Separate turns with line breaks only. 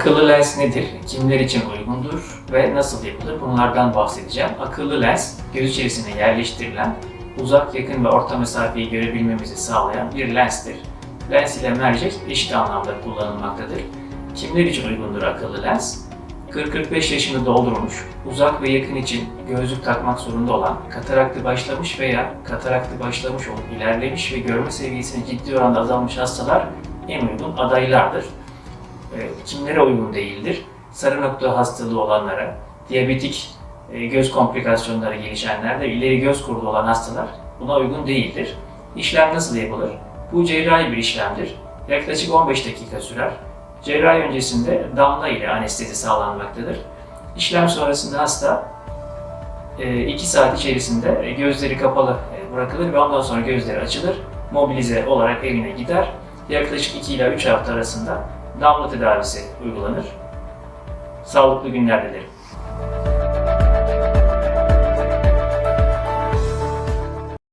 Akıllı lens nedir? Kimler için uygundur ve nasıl yapılır? Bunlardan bahsedeceğim. Akıllı lens, göz içerisine yerleştirilen, uzak, yakın ve orta mesafeyi görebilmemizi sağlayan bir lenstir. Lens ile mercek eşit anlamda kullanılmaktadır. Kimler için uygundur akıllı lens? 40-45 yaşını doldurmuş, uzak ve yakın için gözlük takmak zorunda olan, kataraktı başlamış veya kataraktı başlamış olup ilerlemiş ve görme seviyesinin ciddi oranda azalmış hastalar en uygun adaylardır. E, kimlere uygun değildir? Sarı nokta hastalığı olanlara, diyabetik e, göz komplikasyonları gelişenler ve ileri göz kurulu olan hastalar buna uygun değildir. İşlem nasıl yapılır? Bu cerrahi bir işlemdir. Yaklaşık 15 dakika sürer. Cerrahi öncesinde damla ile anestezi sağlanmaktadır. İşlem sonrasında hasta 2 saat içerisinde gözleri kapalı e, bırakılır ve ondan sonra gözleri açılır. Mobilize olarak evine gider. Yaklaşık 2 ila 3 hafta arasında damla tedavisi uygulanır. Sağlıklı günler dilerim.